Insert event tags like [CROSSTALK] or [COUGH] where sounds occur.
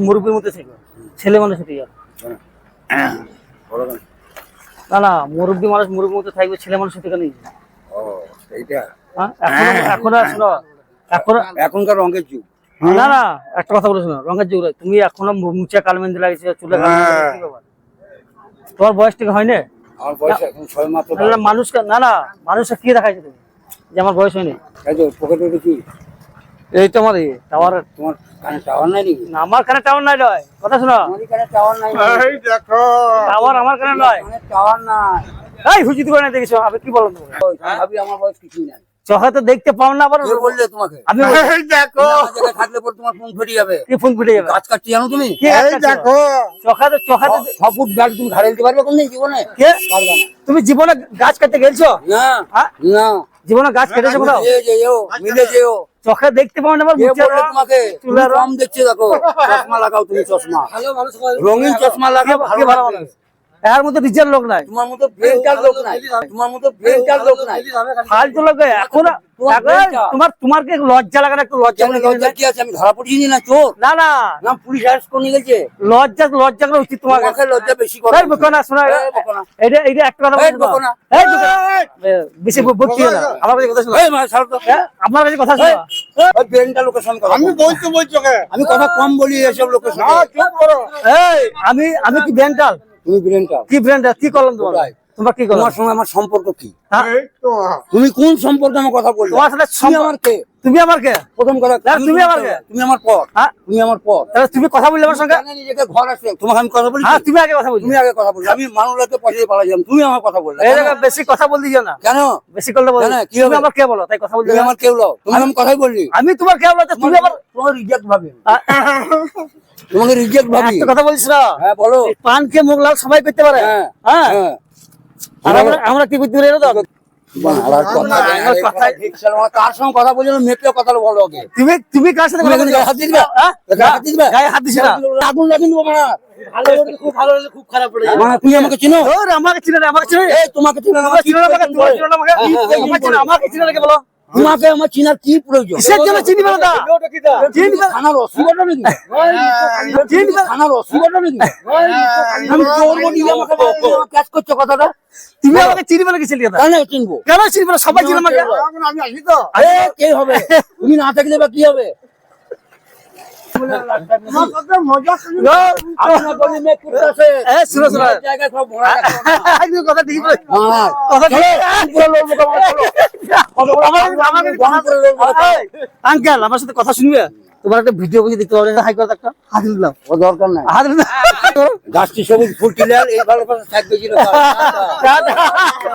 মুরব্বীর মধ্যে থেকে ছেলে মানুষ হতে যাবে বলো কেন? না না মুরব্বী মানুষ মুরব্বীর মধ্যে থাকবে ছেলে মানুষ হতে হ্যাঁ। এখন এখন এখনকার রঙের যুগ। না না একটা কথা বলে শোনো রঙের যুগ। তুমি এখনও মুচা কালমেন্দি লাগছে চুলে হ্যাঁ। তোমার বয়স থেকে হয় না আমার বয়স এখন ছয় মাত্র না, না, মানুষকে না না মানুষকে কি দেখাইছে তুমি? যে আমার বয়স হয়নি। এই তো পকেটে দেখি এই তো আমার টাওয়ার তোমার কানে টাওয়ার নাই নাকি? আমার কানে টাওয়ার নাই নয় কথা শোনো। আমারই কানে টাওয়ার নাই এই দেখো। টাওয়ার আমার কানে নয় কানে টাওয়ার নাই। এই হুজুর করে না দেখিস আমি কি ভাবি আমার বয়স কিছুই নাই। চোখে তো দেখতে পাও না আবার। বললে তোমাকে? আমি এই দেখো। আমার থাকলে পর তোমার ফোন ফেটে যাবে। কি ফোন ফুটে যাবে? গাছ কাটতে জানো তুমি? এই দেখো। চোখে তো চোখে তো ফুট গাছ তুমি ঘাড়ে দিতে পারবে কোনদিন? জীবনে? কে? পারবে না। তুমি জীবনে গাছ কাটতে গেলছো? না। হ্যাঁ? না। জীবনে গাছ কেটেছে কোথাও? মিলে যেও চোখে দেখতে পাও না তোমাকে? চুলের রং। কম দেখছে দেখো। চশমা লাগাও তুমি চশমা। রঙিন চশমা লাগাও ভালো ভালো লাগবে। মানুষ? এর মধ্যে লোক নাই। তোমার মতো লোক নাই। তোমার মতো ব্রেনটার লোক নাই। ফালতু লোক এখন তোমার তোমার কি লজ্জা লাগে না একটু লজ্জা লজ্জা? কি আছে? আমি ধরা পড়িনি না চোর। না না। না পুলিশ অ্যারেস্ট করে নিয়ে গেছে। লজ্জা লজ্জা করা উচিত তোমার তোমাকে লজ্জা বেশি করে এই বকো না শোনা। এটা এটা একটা কথা বকো না। এই বকো বেশি বুদ্ধি না। আমার কাছে কথা শোনো। এই মা ছাড়ো তো। হ্যাঁ, আপনার কাছে কথা শোনো। ওই ব্রেনটা লোকের সঙ্গে কথা আমি। বলছো আমি কথা কম বলি এসব লোকের না সঙ্গে চুপ করো। এই আমি আমি কি ব্যাংকাল তুমি ব্রেনটা কি ব্রেনটা? কি করলাম তোমার? তোমার কি করলাম? তোমার সঙ্গে আমার সম্পর্ক কি? হ্যাঁ? তুমি কোন সম্পর্কে আমার কথা বললে? তোমার সাথে তুমি আমার কে? তুমি আমার কে? প্রথম কথা আমি তুমি তোমার আমার কে? কে? তুমি আমার পর হ্যাঁ? তুমি আমার পর। তাহলে তুমি কথা বললে আমার সঙ্গে? নিজেকে ঘর আসে তোমাকে আমি কথা বলি হ্যাঁ তুমি আগে কথা বলছো তুমি আগে কথা বলছো আমি মানুষকে পয়সা দিয়ে পালা যাম তুমি আমার কথা বললে এই? জায়গায় বেশি কথা বল না। কেন? বেশি করলে বলো। কি তুমি? আমার কে বলো? তাই কথা বলতে তুমি আমার কেউ লও তোমাকে আমি কথাই বললি। আমি তোমার কে বলো? তুমি আবার তোমার রিজেক্ট ভাবি তোমাকে রিজেক্ট ভাবি। কথা বলছিস না। হ্যাঁ বলো। পান খেয়ে মুখ লাল সবাই করতে পারে। হ্যাঁ হ্যাঁ? হ্যাঁ। আমরা আমরা কি করতে পারি না, কার সঙ্গে কথা মেপে কথা বলো আগে তুমি তুমি কার সাথে হাত দিবে? হ্যাঁ? হাত দিবে? গায়ে হাত দিছি না আগুন লাগিয়ে দেবো খুব ভালো খুব খারাপ পড়ে তুমি আমাকে চিনো? আমাকে চিনে আমাকে চিনে তোমাকে চিনো আমাকে চিনে আমাকে আমাকে? হ্যাঁ, হ্যাঁ, আমাকে চিনে বলো। তোমাকে আমার চিনার কি প্রয়োজন? কিসের জন্য চিনিবে না তা? চিনবে না। থানার অসুবিধা নাকি? থানার অসুবিধা নাকি? আমি চোর বলি আমাকে ক্যাচ করছ কথাটা? তুমি আমাকে চিনবে না কি চিনবে কেন চিনবো? কেন চিনবে সবাই চিনে আমাকে। আমি আসি তো। আরে কে হবে? তুমি না থাকলে বা কি হবে? কথা ঠিক হ্যাঁ কথা ঠিক করে। আঙ্কেল আমার সাথে কথা শুনবে? তোমার একটা ভিডিও বুঝে দেখতে পাবে হাই কথা একটা হাত দিলাম ও দরকার নাই। হাত দিলাম গাছটি সবুজ ফুল টিলার এই ভালো থাকবে [LAUGHS]